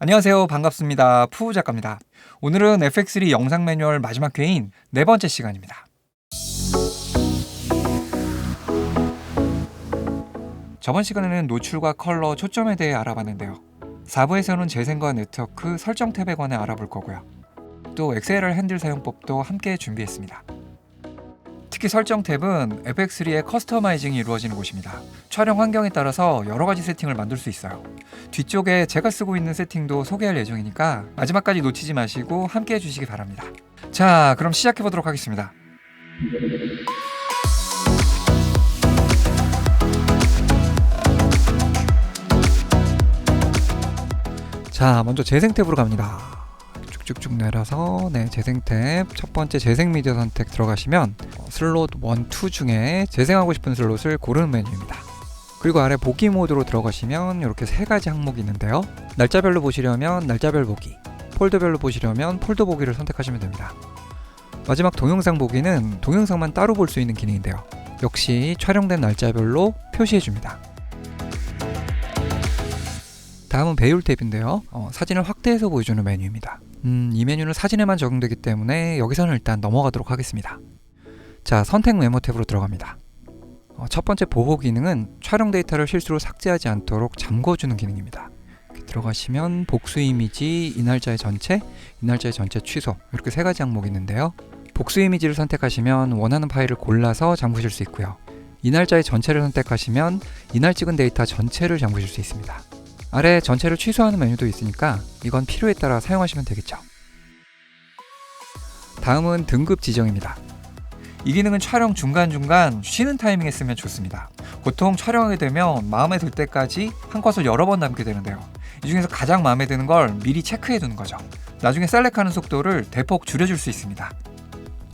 안녕하세요. 반갑습니다. 푸우 작가입니다. 오늘은 FX3 영상 매뉴얼 마지막 회인 네 번째 시간입니다. 저번 시간에는 노출과 컬러, 초점에 대해 알아봤는데요. 4부에서는 재생과 네트워크, 설정 탭에 관해 알아볼 거고요. 또 XLR 핸들 사용법도 함께 준비했습니다. 특히 설정 탭은 FX3의 커스터마이징이 이루어지는 곳입니다. 촬영 환경에 따라서 여러 가지 세팅을 만들 수 있어요. 뒤쪽에 제가 쓰고 있는 세팅도 소개할 예정이니까 마지막까지 놓치지 마시고 함께 해주시기 바랍니다. 자, 그럼 시작해 보도록 하겠습니다. 자, 먼저 재생 탭으로 갑니다. 쭉쭉쭉 내려서 네, 재생 탭 첫 번째 재생 미디어 선택 들어가시면 어, 슬롯 1, 2 중에 재생하고 싶은 슬롯을 고르는 메뉴입니다. 그리고 아래 보기 모드로 들어가시면 이렇게 세 가지 항목이 있는데요. 날짜별로 보시려면 날짜별 보기, 폴더별로 보시려면 폴더 보기를 선택하시면 됩니다. 마지막 동영상 보기는 동영상만 따로 볼 수 있는 기능인데요. 역시 촬영된 날짜별로 표시해 줍니다. 다음은 배율 탭인데요. 어, 사진을 확대해서 보여주는 메뉴입니다. 음, 이 메뉴는 사진에만 적용되기 때문에 여기서는 일단 넘어가도록 하겠습니다. 자, 선택 메모 탭으로 들어갑니다. 어, 첫 번째 보호 기능은 촬영 데이터를 실수로 삭제하지 않도록 잠궈주는 기능입니다. 들어가시면 복수 이미지, 이 날짜의 전체, 이 날짜의 전체 취소 이렇게 세 가지 항목이 있는데요. 복수 이미지를 선택하시면 원하는 파일을 골라서 잠그실 수 있고요. 이 날짜의 전체를 선택하시면 이날 찍은 데이터 전체를 잠그실 수 있습니다. 아래 전체를 취소하는 메뉴도 있으니까 이건 필요에 따라 사용하시면 되겠죠. 다음은 등급 지정입니다. 이 기능은 촬영 중간중간 쉬는 타이밍에 쓰면 좋습니다. 보통 촬영하게 되면 마음에 들 때까지 한 컷을 여러 번 남게 되는데요. 이 중에서 가장 마음에 드는 걸 미리 체크해 두는 거죠. 나중에 셀렉하는 속도를 대폭 줄여줄 수 있습니다.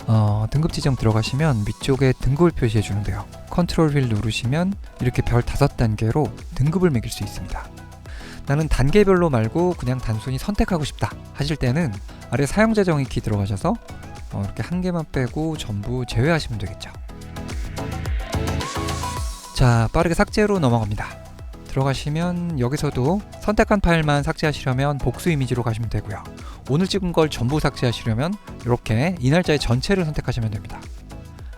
어, 등급 지정 들어가시면 위쪽에 등급을 표시해 주는데요. 컨트롤 휠 누르시면 이렇게 별 다섯 단계로 등급을 매길 수 있습니다. 나는 단계별로 말고 그냥 단순히 선택하고 싶다 하실 때는 아래 사용자 정의 키 들어가셔서 어, 이렇게 한 개만 빼고 전부 제외하시면 되겠죠. 자, 빠르게 삭제로 넘어갑니다. 들어가시면 여기서도 선택한 파일만 삭제하시려면 복수 이미지로 가시면 되고요. 오늘 찍은 걸 전부 삭제하시려면 이렇게 이 날짜의 전체를 선택하시면 됩니다.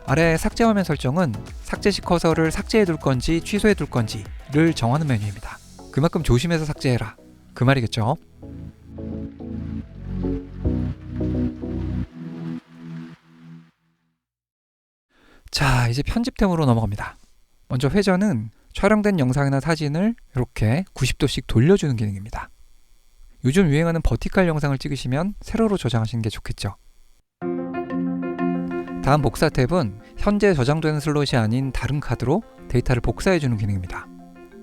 아래 삭제 화면 설정은 삭제 시 커서를 삭제해 둘 건지 취소해 둘 건지를 정하는 메뉴입니다. 그만큼 조심해서 삭제해라. 그 말이겠죠. 자, 이제 편집템으로 넘어갑니다. 먼저 회전은 촬영된 영상이나 사진을 이렇게 90도씩 돌려주는 기능입니다. 요즘 유행하는 버티칼 영상을 찍으시면 세로로 저장하시는 게 좋겠죠. 다음 복사 탭은 현재 저장되는 슬롯이 아닌 다른 카드로 데이터를 복사해주는 기능입니다.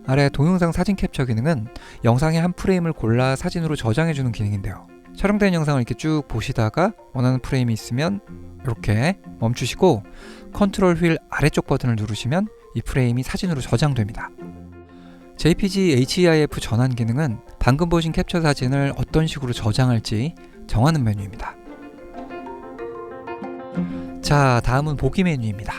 아래 동영상 사진 캡처 기능은 영상의 한 프레임을 골라 사진으로 저장해주는 기능인데요. 촬영된 영상을 이렇게 쭉 보시다가 원하는 프레임이 있으면 이렇게 멈추시고 컨트롤 휠 아래쪽 버튼을 누르시면 이 프레임이 사진으로 저장됩니다. JPG HEIF 전환 기능은 방금 보신 캡처 사진을 어떤 식으로 저장할지 정하는 메뉴입니다. 자, 다음은 보기 메뉴입니다.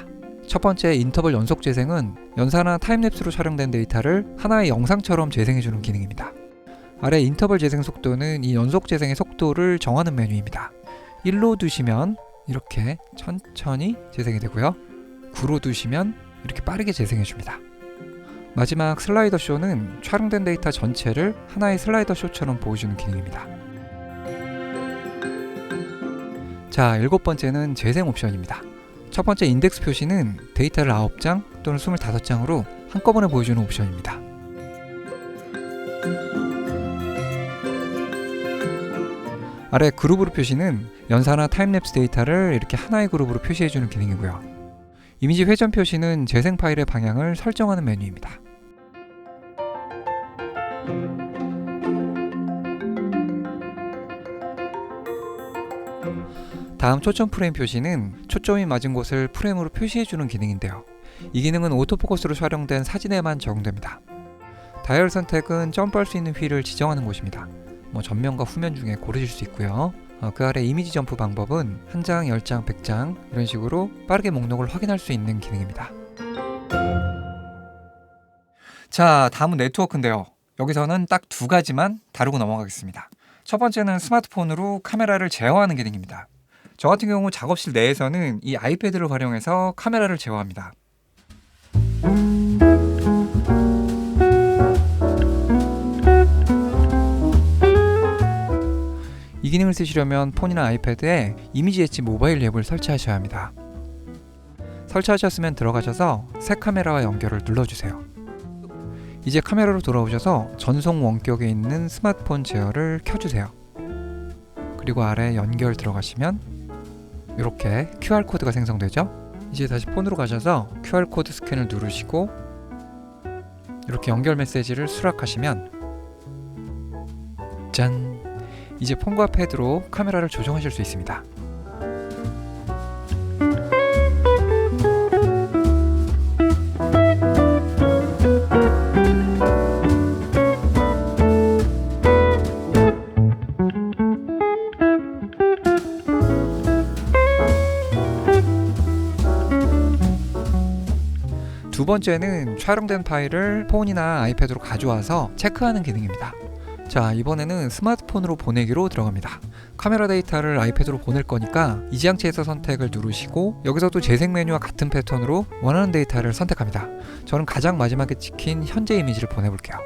첫 번째 인터벌 연속 재생은 연사나 타임랩스로 촬영된 데이터를 하나의 영상처럼 재생해주는 기능입니다. 아래 인터벌 재생 속도는 이 연속 재생의 속도를 정하는 메뉴입니다. 1로 두시면 이렇게 천천히 재생이 되고요. 9로 두시면 이렇게 빠르게 재생해 줍니다. 마지막 슬라이더 쇼는 촬영된 데이터 전체를 하나의 슬라이더 쇼처럼 보여주는 기능입니다. 자, 일곱 번째는 재생 옵션입니다. 첫 번째 인덱스 표시는 데이터를 9장 또는 25장으로 한꺼번에 보여주는 옵션입니다. 아래 그룹으로 표시는 연사나 타임랩스 데이터를 이렇게 하나의 그룹으로 표시해주는 기능이고요. 이미지 회전 표시는 재생 파일의 방향을 설정하는 메뉴입니다. 다음 초점 프레임 표시는 초점이 맞은 곳을 프레임으로 표시해주는 기능인데요. 이 기능은 오토포커스로 촬영된 사진에만 적용됩니다. 다이얼 선택은 점프할 수 있는 휠을 지정하는 곳입니다. 뭐 전면과 후면 중에 고르실 수 있고요. 어, 그 아래 이미지 점프 방법은 한 장, 열 장, 백 장 이런 식으로 빠르게 목록을 확인할 수 있는 기능입니다. 자, 다음은 네트워크인데요. 여기서는 딱 두 가지만 다루고 넘어가겠습니다. 첫 번째는 스마트폰으로 카메라를 제어하는 기능입니다. 저 같은 경우 작업실 내에서는 이 아이패드를 활용해서 카메라를 제어합니다. 이 기능을 쓰시려면 폰이나 아이패드에 이미지 엣지 모바일 앱을 설치하셔야 합니다. 설치하셨으면 들어가셔서 새 카메라와 연결을 눌러주세요. 이제 카메라로 돌아오셔서 전송 원격에 있는 스마트폰 제어를 켜주세요. 그리고 아래 연결 들어가시면 이렇게 QR코드가 생성되죠? 이제 다시 폰으로 가셔서 QR코드 스캔을 누르시고 이렇게 연결 메시지를 수락하시면 짠! 이제 폰과 패드로 카메라를 조정하실 수 있습니다. 두 번째는 촬영된 파일을 폰이나 아이패드로 가져와서 체크하는 기능입니다. 자, 이번에는 스마트폰으로 보내기로 들어갑니다. 카메라 데이터를 아이패드로 보낼 거니까 이지양치에서 선택을 누르시고 여기서도 재생 메뉴와 같은 패턴으로 원하는 데이터를 선택합니다. 저는 가장 마지막에 찍힌 현재 이미지를 보내볼게요.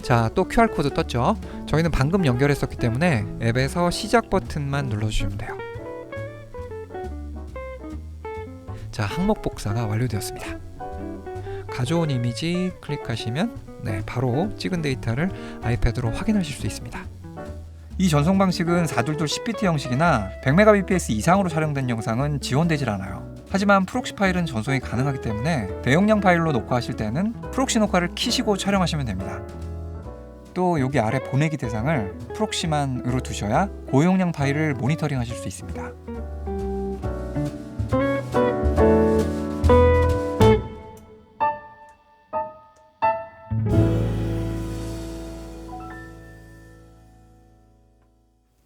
자, 또 QR코드 떴죠? 저희는 방금 연결했었기 때문에 앱에서 시작 버튼만 눌러주시면 돼요. 자, 항목 복사가 완료되었습니다. 가져온 이미지 클릭하시면 네, 바로 찍은 데이터를 아이패드로 확인하실 수 있습니다. 이 전송 방식은 422 10비트 형식이나 100mbps 이상으로 촬영된 영상은 지원되질 않아요. 하지만 프록시 파일은 전송이 가능하기 때문에 대용량 파일로 녹화하실 때는 프록시 녹화를 키시고 촬영하시면 됩니다. 또 여기 아래 보내기 대상을 프록시만으로 두셔야 고용량 파일을 모니터링 하실 수 있습니다.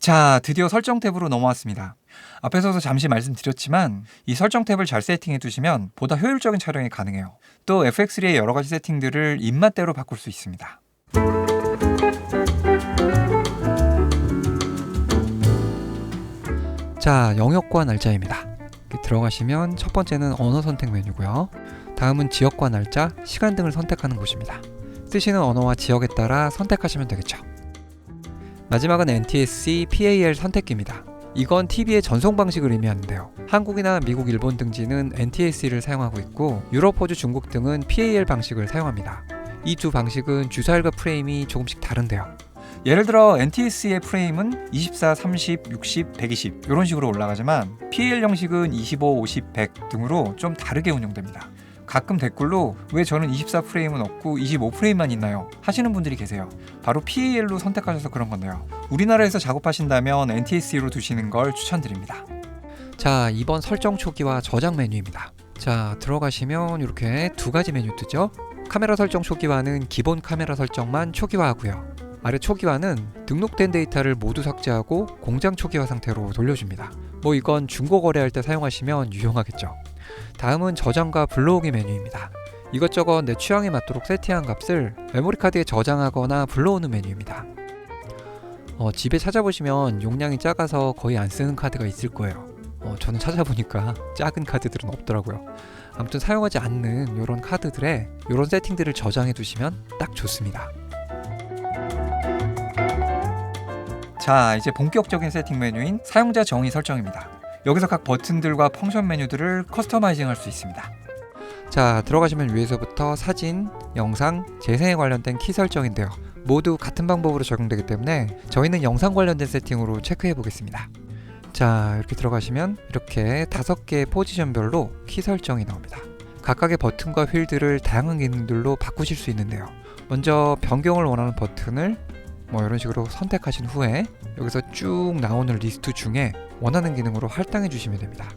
자, 드디어 설정 탭으로 넘어왔습니다. 앞에서도 잠시 말씀드렸지만 이 설정 탭을 잘 세팅해 두시면 보다 효율적인 촬영이 가능해요. 또 FX3의 여러 가지 세팅들을 입맛대로 바꿀 수 있습니다. 자, 영역과 날짜입니다. 들어가시면 첫 번째는 언어 선택 메뉴고요. 다음은 지역과 날짜, 시간 등을 선택하는 곳입니다. 쓰시는 언어와 지역에 따라 선택하시면 되겠죠. 마지막은 NTSC PAL 선택기입니다. 이건 TV의 전송 방식을 의미하는데요. 한국이나 미국, 일본 등지는 NTSC를 사용하고 있고 유럽, 호주, 중국 등은 PAL 방식을 사용합니다. 이 두 방식은 주사일과 프레임이 조금씩 다른데요. 예를 들어 NTSC의 프레임은 24, 30, 60, 120 이런 식으로 올라가지만 PAL 형식은 25, 50, 100 등으로 좀 다르게 운영됩니다. 가끔 댓글로 왜 저는 24프레임은 없고 25프레임만 있나요? 하시는 분들이 계세요. 바로 PAL로 선택하셔서 그런 건데요. 우리나라에서 작업하신다면 NTSC로 두시는 걸 추천드립니다. 자, 이번 설정 초기화 저장 메뉴입니다. 자, 들어가시면 이렇게 두 가지 메뉴 뜨죠? 카메라 설정 초기화는 기본 카메라 설정만 초기화하고요. 아래 초기화는 등록된 데이터를 모두 삭제하고 공장 초기화 상태로 돌려줍니다. 뭐 이건 중고 거래할 때 사용하시면 유용하겠죠. 다음은 저장과 불러오기 메뉴입니다. 이것저것 내 취향에 맞도록 세팅한 값을 메모리 카드에 저장하거나 불러오는 메뉴입니다. 어, 집에 찾아보시면 용량이 작아서 거의 안 쓰는 카드가 있을 거예요. 어, 저는 찾아보니까 작은 카드들은 없더라고요. 아무튼 사용하지 않는 이런 카드들에 이런 세팅들을 저장해 두시면 딱 좋습니다. 자, 이제 본격적인 세팅 메뉴인 사용자 정의 설정입니다. 여기서 각 버튼들과 펑션 메뉴들을 커스터마이징 할 수 있습니다. 자, 들어가시면 위에서부터 사진, 영상, 재생에 관련된 키 설정인데요. 모두 같은 방법으로 적용되기 때문에 저희는 영상 관련된 세팅으로 체크해 보겠습니다. 자, 이렇게 들어가시면 이렇게 다섯 개의 포지션별로 키 설정이 나옵니다. 각각의 버튼과 휠들을 다양한 기능들로 바꾸실 수 있는데요. 먼저 변경을 원하는 버튼을 뭐 이런 식으로 선택하신 후에 여기서 쭉 나오는 리스트 중에 원하는 기능으로 할당해 주시면 됩니다.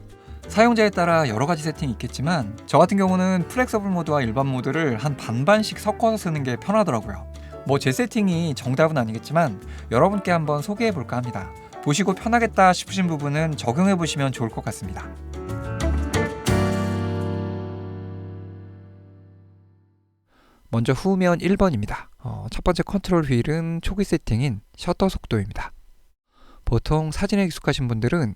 사용자에 따라 여러 가지 세팅이 있겠지만 저 같은 경우는 플렉서블 모드와 일반 모드를 한 반반씩 섞어서 쓰는 게 편하더라고요. 뭐 제 세팅이 정답은 아니겠지만 여러분께 한번 소개해 볼까 합니다. 보시고 편하겠다 싶으신 부분은 적용해 보시면 좋을 것 같습니다. 먼저 후면 1번입니다. 어, 첫 번째 컨트롤 휠은 초기 세팅인 셔터 속도입니다. 보통 사진에 익숙하신 분들은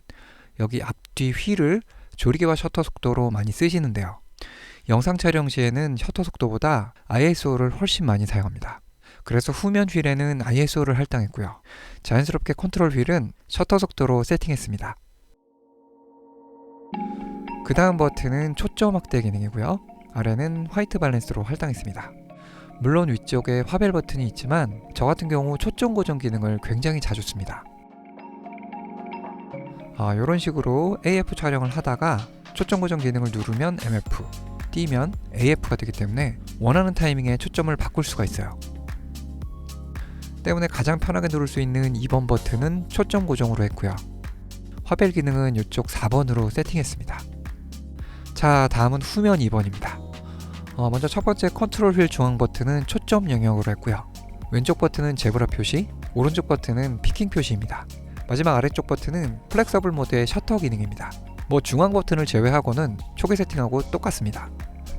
여기 앞뒤 휠을 조리개와 셔터 속도로 많이 쓰시는데요. 영상 촬영 시에는 셔터 속도보다 ISO를 훨씬 많이 사용합니다. 그래서 후면 휠에는 ISO를 할당했고요. 자연스럽게 컨트롤 휠은 셔터 속도로 세팅했습니다. 그 다음 버튼은 초점 확대 기능이고요. 아래는 화이트 밸런스로 할당했습니다. 물론 위쪽에 화벨 버튼이 있지만 저 같은 경우 초점 고정 기능을 굉장히 자주 씁니다. 아, 이런 식으로 AF 촬영을 하다가 초점 고정 기능을 누르면 MF, 띄면 AF가 되기 때문에 원하는 타이밍에 초점을 바꿀 수가 있어요. 때문에 가장 편하게 누를 수 있는 2번 버튼은 초점 고정으로 했고요. 화벨 기능은 이쪽 4번으로 세팅했습니다. 자, 다음은 후면 2번입니다. 어, 먼저 첫 번째 컨트롤 휠 중앙 버튼은 초점 영역으로 했고요. 왼쪽 버튼은 제브라 표시, 오른쪽 버튼은 피킹 표시입니다. 마지막 아래쪽 버튼은 플렉서블 모드의 셔터 기능입니다. 뭐 중앙 버튼을 제외하고는 초기 세팅하고 똑같습니다.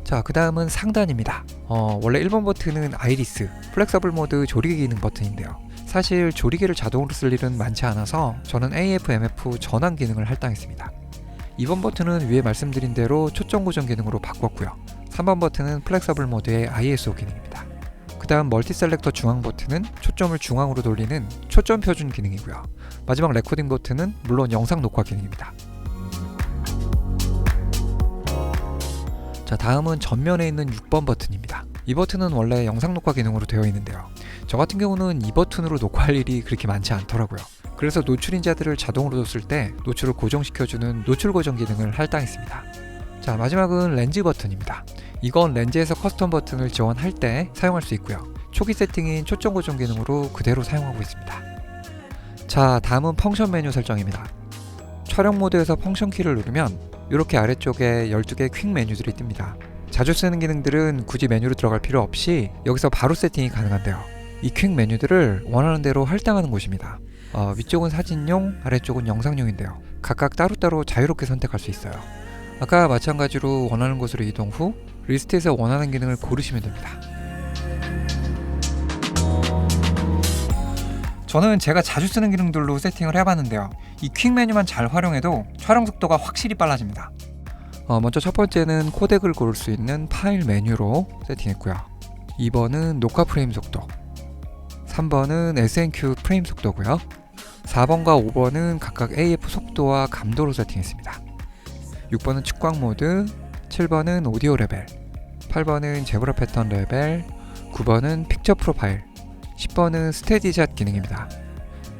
자, 그 다음은 상단입니다. 어, 원래 1번 버튼은 아이리스, 플렉서블 모드 조리개 기능 버튼인데요. 사실 조리개를 자동으로 쓸 일은 많지 않아서 저는 AF, MF 전환 기능을 할당했습니다. 2번 버튼은 위에 말씀드린 대로 초점 고정 기능으로 바꿨고요. 3번 버튼은 플렉서블 모드의 ISO 기능입니다. 그 다음 멀티 셀렉터 중앙 버튼은 초점을 중앙으로 돌리는 초점 표준 기능이고요. 마지막 레코딩 버튼은 물론 영상 녹화 기능입니다. 자, 다음은 전면에 있는 6번 버튼입니다. 이 버튼은 원래 영상 녹화 기능으로 되어 있는데요. 저 같은 경우는 이 버튼으로 녹화할 일이 그렇게 많지 않더라고요. 그래서 노출 인자들을 자동으로 뒀을 때 노출을 고정시켜주는 노출 고정 기능을 할당했습니다. 자, 마지막은 렌즈 버튼입니다. 이건 렌즈에서 커스텀 버튼을 지원할 때 사용할 수 있고요. 초기 세팅인 초점 고정 기능으로 그대로 사용하고 있습니다. 자, 다음은 펑션 메뉴 설정입니다. 촬영 모드에서 펑션 키를 누르면 이렇게 아래쪽에 12개 퀵 메뉴들이 뜹니다. 자주 쓰는 기능들은 굳이 메뉴로 들어갈 필요 없이 여기서 바로 세팅이 가능한데요. 이 퀵 메뉴들을 원하는 대로 할당하는 곳입니다. 어, 위쪽은 사진용, 아래쪽은 영상용인데요. 각각 따로따로 자유롭게 선택할 수 있어요. 아까 마찬가지로 원하는 곳으로 이동 후 리스트에서 원하는 기능을 고르시면 됩니다. 저는 제가 자주 쓰는 기능들로 세팅을 해봤는데요. 이 퀵 메뉴만 잘 활용해도 촬영 속도가 확실히 빨라집니다. 어, 먼저 첫 번째는 코덱을 고를 수 있는 파일 메뉴로 세팅했고요. 2번은 녹화 프레임 속도, 3번은 SNQ 프레임 속도고요. 4번과 5번은 각각 AF 속도와 감도로 세팅했습니다. 6번은 측광 모드, 7번은 오디오 레벨, 8번은 제브라 패턴 레벨, 9번은 픽처 프로파일, 10번은 스테디샷 기능입니다.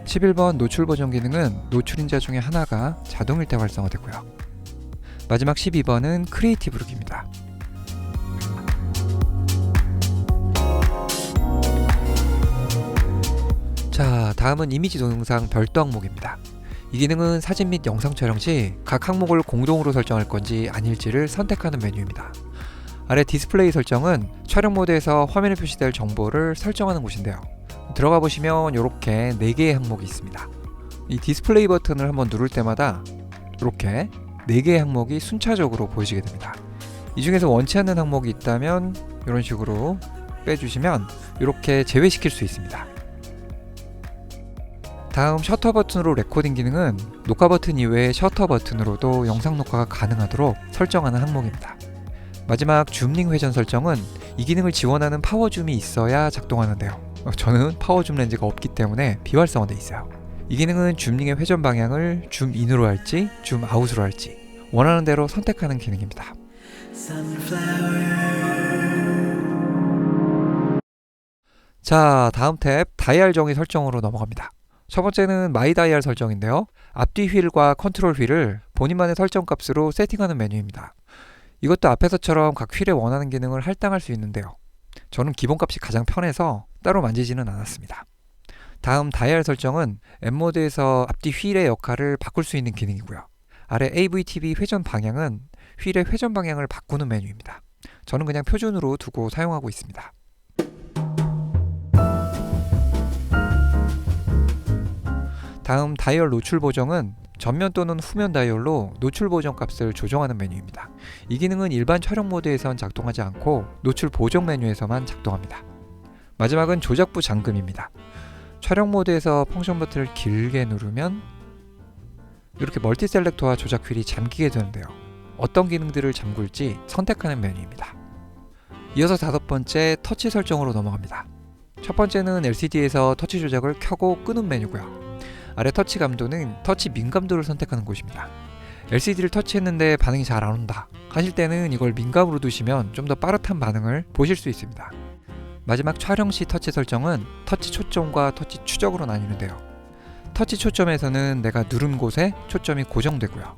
11번 노출 보정 기능은 노출 인자 중에 하나가 자동 일대 활성화되고요. 마지막 12번은 크리에이티브 룩입니다. 자, 다음은 이미지 동영상 별도 항목입니다. 이 기능은 사진 및 영상 촬영 시 각 항목을 공동으로 설정할 건지 아닐지를 선택하는 메뉴입니다. 아래 디스플레이 설정은 촬영 모드에서 화면에 표시될 정보를 설정하는 곳인데요. 들어가 보시면 이렇게 4개의 항목이 있습니다. 이 디스플레이 버튼을 한번 누를 때마다 이렇게 4개의 항목이 순차적으로 보이시게 됩니다. 이 중에서 원치 않는 항목이 있다면 이런 식으로 빼주시면 이렇게 제외시킬 수 있습니다. 다음 셔터 버튼으로 레코딩 기능은 녹화 버튼 이외에 셔터 버튼으로도 영상 녹화가 가능하도록 설정하는 항목입니다. 마지막 줌링 회전 설정은 이 기능을 지원하는 파워줌이 있어야 작동하는데요. 어, 저는 파워줌 렌즈가 없기 때문에 비활성화되어 있어요. 이 기능은 줌링의 회전 방향을 줌 인으로 할지 줌 아웃으로 할지 원하는 대로 선택하는 기능입니다. 자, 다음 탭 다이얼 정의 설정으로 넘어갑니다. 첫 번째는 마이 다이얼 설정인데요. 앞뒤 휠과 컨트롤 휠을 본인만의 설정 값으로 세팅하는 메뉴입니다. 이것도 앞에서처럼 각 휠에 원하는 기능을 할당할 수 있는데요. 저는 기본값이 가장 편해서 따로 만지지는 않았습니다. 다음 다이얼 설정은 M모드에서 앞뒤 휠의 역할을 바꿀 수 있는 기능이고요. 아래 AVTV 회전 방향은 휠의 회전 방향을 바꾸는 메뉴입니다. 저는 그냥 표준으로 두고 사용하고 있습니다. 다음 다이얼 노출 보정은 전면 또는 후면 다이얼로 노출 보정 값을 조정하는 메뉴입니다. 이 기능은 일반 촬영 모드에선 작동하지 않고 노출 보정 메뉴에서만 작동합니다. 마지막은 조작부 잠금입니다. 촬영 모드에서 펑션 버튼을 길게 누르면 이렇게 멀티 셀렉터와 조작 휠이 잠기게 되는데요. 어떤 기능들을 잠글지 선택하는 메뉴입니다. 이어서 다섯 번째 터치 설정으로 넘어갑니다. 첫 번째는 LCD에서 터치 조작을 켜고 끄는 메뉴고요. 아래 터치 감도는 터치 민감도를 선택하는 곳입니다. LCD를 터치했는데 반응이 잘 안 온다 하실 때는 이걸 민감으로 두시면 좀 더 빠릿한 반응을 보실 수 있습니다. 마지막 촬영 시 터치 설정은 터치 초점과 터치 추적으로 나뉘는데요. 터치 초점에서는 내가 누른 곳에 초점이 고정되고요.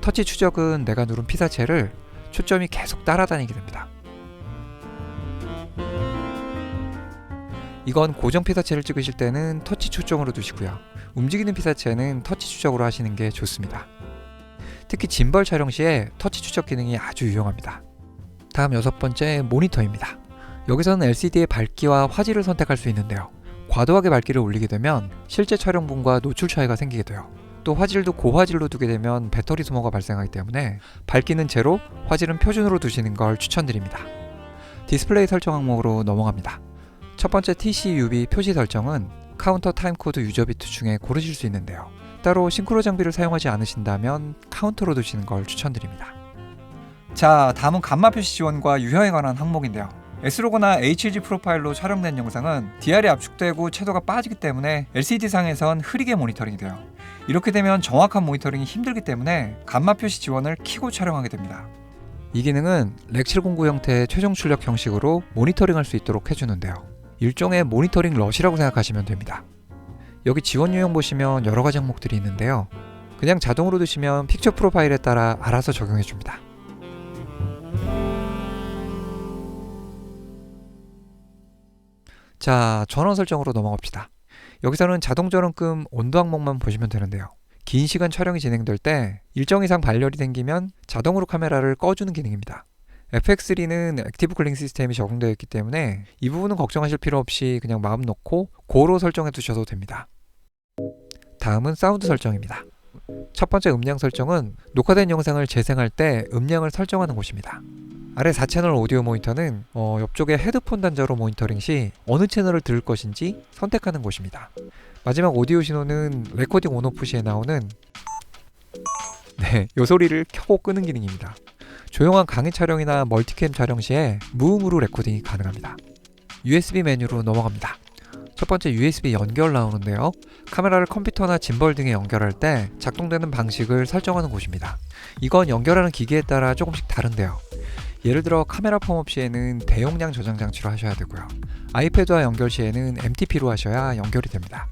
터치 추적은 내가 누른 피사체를 초점이 계속 따라다니게 됩니다. 이건 고정 피사체를 찍으실 때는 터치 초점으로 두시고요. 움직이는 피사체는 터치 추적으로 하시는 게 좋습니다. 특히 짐벌 촬영 시에 터치 추적 기능이 아주 유용합니다. 다음 여섯 번째 모니터입니다. 여기서는 LCD의 밝기와 화질을 선택할 수 있는데요. 과도하게 밝기를 올리게 되면 실제 촬영분과 노출 차이가 생기게 돼요. 또 화질도 고화질로 두게 되면 배터리 소모가 발생하기 때문에 밝기는 제로, 화질은 표준으로 두시는 걸 추천드립니다. 디스플레이 설정 항목으로 넘어갑니다. 첫 번째 TCUB 표시 설정은 카운터 타임코드 유저 비트 중에 고르실 수 있는데요. 따로 싱크로 장비를 사용하지 않으신다면 카운터로 두시는 걸 추천드립니다. 자, 다음은 감마 표시 지원과 유형에 관한 항목인데요. S로그나 HG 프로파일로 촬영된 영상은 DR이 압축되고 채도가 빠지기 때문에 LCD상에선 흐리게 모니터링이 돼요. 이렇게 되면 정확한 모니터링이 힘들기 때문에 감마 표시 지원을 키고 촬영하게 됩니다. 이 기능은 렉709 형태의 최종 출력 형식으로 모니터링할 수 있도록 해주는데요. 일종의 모니터링 럿이라고 생각하시면 됩니다. 여기 지원 유형 보시면 여러 가지 항목들이 있는데요. 그냥 자동으로 두시면 픽처 프로파일에 따라 알아서 적용해 줍니다. 자, 전원 설정으로 넘어갑시다. 여기서는 자동 전원금 온도 항목만 보시면 되는데요. 긴 시간 촬영이 진행될 때 일정 이상 발열이 생기면 자동으로 카메라를 꺼주는 기능입니다. FX3는 액티브 쿨링 시스템이 적용되어 있기 때문에 이 부분은 걱정하실 필요 없이 그냥 마음 놓고 고로 설정해 두셔도 됩니다. 다음은 사운드 설정입니다. 첫 번째 음량 설정은 녹화된 영상을 재생할 때 음량을 설정하는 곳입니다. 아래 4채널 오디오 모니터는 어, 옆쪽에 헤드폰 단자로 모니터링 시 어느 채널을 들을 것인지 선택하는 곳입니다. 마지막 오디오 신호는 레코딩 온오프 시에 나오는 네, 요 소리를 켜고 끄는 기능입니다. 조용한 강의 촬영이나 멀티캠 촬영 시에 무음으로 레코딩이 가능합니다. USB 메뉴로 넘어갑니다. 첫 번째 USB 연결 나오는데요. 카메라를 컴퓨터나 짐벌 등에 연결할 때 작동되는 방식을 설정하는 곳입니다. 이건 연결하는 기기에 따라 조금씩 다른데요. 예를 들어 카메라 펌업 시에는 대용량 저장 장치로 하셔야 되고요. 아이패드와 연결 시에는 MTP로 하셔야 연결이 됩니다.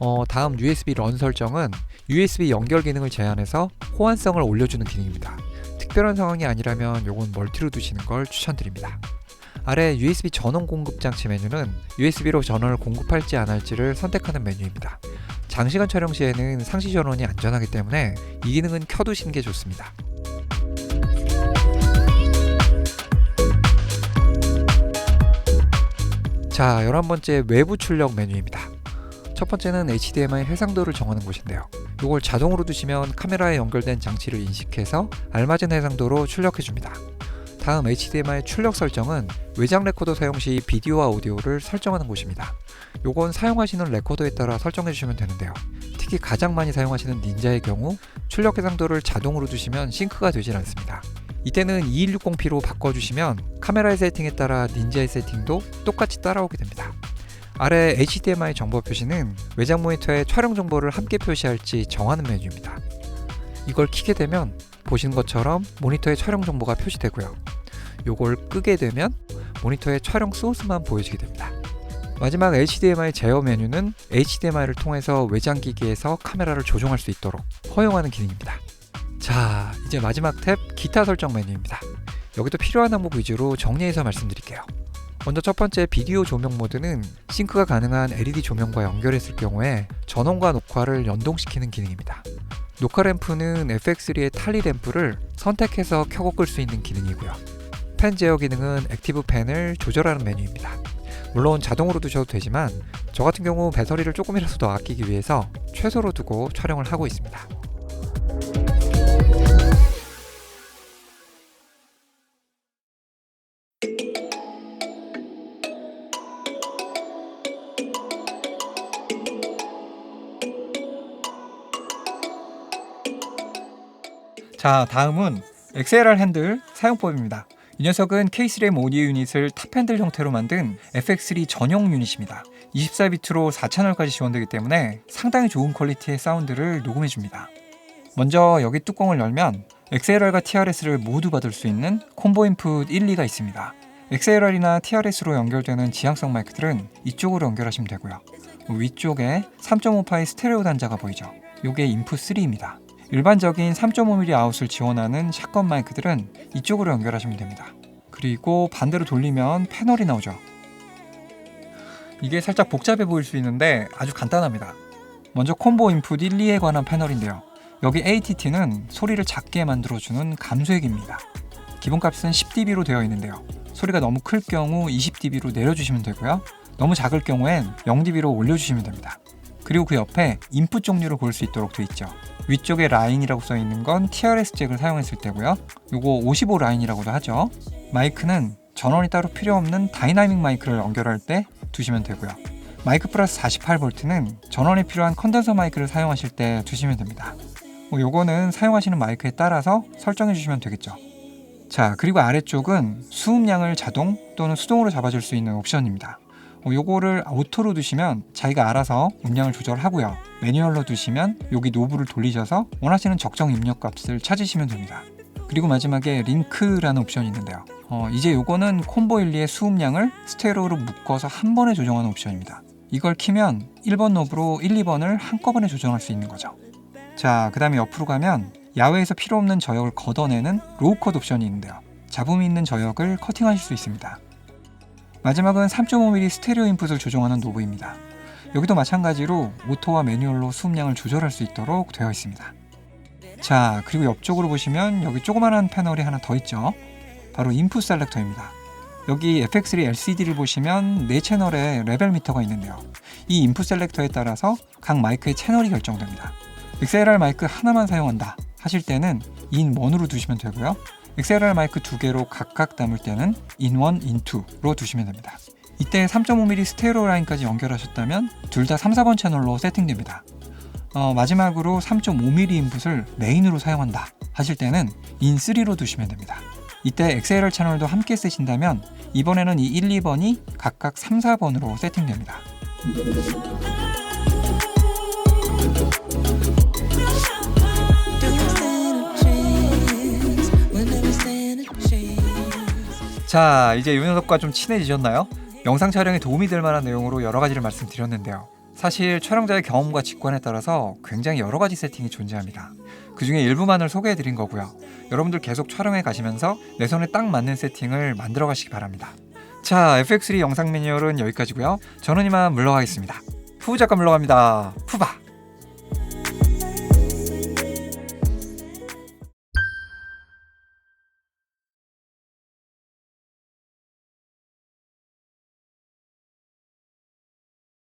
어, 다음 USB 런 설정은 USB 연결 기능을 제한해서 호환성을 올려주는 기능입니다. 특별한 상황이 아니라면 요건 멀티로 두시는 걸 추천드립니다. 아래 USB 전원 공급 장치 메뉴는 USB로 전원을 공급할지 안 할지를 선택하는 메뉴입니다. 장시간 촬영 시에는 상시 전원이 안전하기 때문에 이 기능은 켜두시는 게 좋습니다. 자, 11번째 외부 출력 메뉴입니다. 첫 번째는 HDMI 해상도를 정하는 곳인데요. 이걸 자동으로 두시면 카메라에 연결된 장치를 인식해서 알맞은 해상도로 출력해 줍니다. 다음 HDMI 출력 설정은 외장 레코더 사용 시 비디오와 오디오를 설정하는 곳입니다. 요건 사용하시는 레코더에 따라 설정해 주시면 되는데요. 특히 가장 많이 사용하시는 닌자의 경우 출력 해상도를 자동으로 두시면 싱크가 되질 않습니다. 이때는 2160p로 바꿔주시면 카메라의 세팅에 따라 닌자의 세팅도 똑같이 따라오게 됩니다. 아래 HDMI 정보 표시는 외장 모니터에 촬영 정보를 함께 표시할지 정하는 메뉴입니다. 이걸 키게 되면 보시는 것처럼 모니터에 촬영 정보가 표시되고요. 요걸 끄게 되면 모니터의 촬영 소스만 보여지게 됩니다. 마지막 HDMI 제어 메뉴는 HDMI를 통해서 외장 기기에서 카메라를 조종할 수 있도록 허용하는 기능입니다. 자, 이제 마지막 탭 기타 설정 메뉴입니다. 여기도 필요한 항목 위주로 정리해서 말씀드릴게요. 먼저 첫 번째 비디오 조명 모드는 싱크가 가능한 LED 조명과 연결했을 경우에 전원과 녹화를 연동시키는 기능입니다. 녹화 램프는 FX3의 탈리 램프를 선택해서 켜고 끌 수 있는 기능이고요. 펜 제어 기능은 액티브 펜을 조절하는 메뉴입니다. 물론 자동으로 두셔도 되지만 저 같은 경우 배터리를 조금이라도 더 아끼기 위해서 최소로 두고 촬영을 하고 있습니다. 자, 다음은 XLR 핸들 사용법입니다. 이 녀석은 케이스램 오디오 유닛을 탑 핸들 형태로 만든 FX3 전용 유닛입니다. 24비트로 4채널까지 지원되기 때문에 상당히 좋은 퀄리티의 사운드를 녹음해 줍니다. 먼저 여기 뚜껑을 열면 XLR과 TRS를 모두 받을 수 있는 콤보 인풋 1, 2가 있습니다. XLR이나 TRS로 연결되는 지향성 마이크들은 이쪽으로 연결하시면 되고요. 위쪽에 3.5파이 스테레오 단자가 보이죠. 이게 인풋 3입니다. 일반적인 3.5mm 아웃을 지원하는 샷건 마이크들은 이쪽으로 연결하시면 됩니다. 그리고 반대로 돌리면 패널이 나오죠. 이게 살짝 복잡해 보일 수 있는데 아주 간단합니다. 먼저 콤보 인풋 1, 2에 관한 패널인데요. 여기 ATT는 소리를 작게 만들어주는 감소액입니다. 기본값은 10dB로 되어 있는데요. 소리가 너무 클 경우 20dB로 내려주시면 되고요. 너무 작을 경우엔 0dB로 올려주시면 됩니다. 그리고 그 옆에 인풋 종류를 볼수 있도록 되어 있죠. 위쪽에 라인이라고 써 있는 건 TRS 잭을 사용했을 때고요. 요거 55 라인이라고도 하죠. 마이크는 전원이 따로 필요 없는 다이나믹 마이크를 연결할 때 두시면 되고요. 마이크 플러스 48V는 전원이 필요한 컨덴서 마이크를 사용하실 때 두시면 됩니다. 뭐 요거는 사용하시는 마이크에 따라서 설정해 주시면 되겠죠. 자, 그리고 아래쪽은 수음량을 자동 또는 수동으로 잡아줄 수 있는 옵션입니다. 어, 요거를 오토로 두시면 자기가 알아서 음량을 조절하고요. 매뉴얼로 두시면 여기 노브를 돌리셔서 원하시는 적정 입력 값을 찾으시면 됩니다. 그리고 마지막에 링크라는 옵션이 있는데요. 어, 이제 요거는 콤보 1리의 수음량을 스테레오로 묶어서 한 번에 조정하는 옵션입니다. 이걸 키면 1번 노브로 1, 2번을 한꺼번에 조정할 수 있는 거죠. 자, 그 다음에 옆으로 가면 야외에서 필요 없는 저역을 걷어내는 로우 컷 옵션이 있는데요. 잡음이 있는 저역을 커팅하실 수 있습니다. 마지막은 3.5mm 스테레오 인풋을 조정하는 노브입니다. 여기도 마찬가지로 오토와 매뉴얼로 수음량을 조절할 수 있도록 되어 있습니다. 자, 그리고 옆쪽으로 보시면 여기 조그만한 패널이 하나 더 있죠. 바로 인풋 셀렉터입니다. 여기 FX3 LCD를 보시면 4채널의 레벨 미터가 있는데요. 이 인풋 셀렉터에 따라서 각 마이크의 채널이 결정됩니다. XLR 마이크 하나만 사용한다 하실 때는 인 1으로 두시면 되고요. XLR 마이크 두 개로 각각 담을 때는 인1, 인2로 두시면 됩니다. 이때 3.5mm 스테레오 라인까지 연결하셨다면 둘 다 3, 4번 채널로 세팅됩니다. 어, 마지막으로 3.5mm 인풋을 메인으로 사용한다 하실 때는 인3로 두시면 됩니다. 이때 XLR 채널도 함께 쓰신다면 이번에는 이 1, 2번이 각각 3, 4번으로 세팅됩니다. 자, 이제 이 녀석과 좀 친해지셨나요? 영상 촬영에 도움이 될 만한 내용으로 여러 가지를 말씀드렸는데요. 사실 촬영자의 경험과 직관에 따라서 굉장히 여러 가지 세팅이 존재합니다. 그 중에 일부만을 소개해 드린 거고요. 여러분들 계속 촬영해 가시면서 내 손에 딱 맞는 세팅을 만들어 가시기 바랍니다. 자, FX3 영상 매뉴얼은 여기까지고요. 저는 이만 물러가겠습니다. 푸 작가 물러갑니다. 푸바.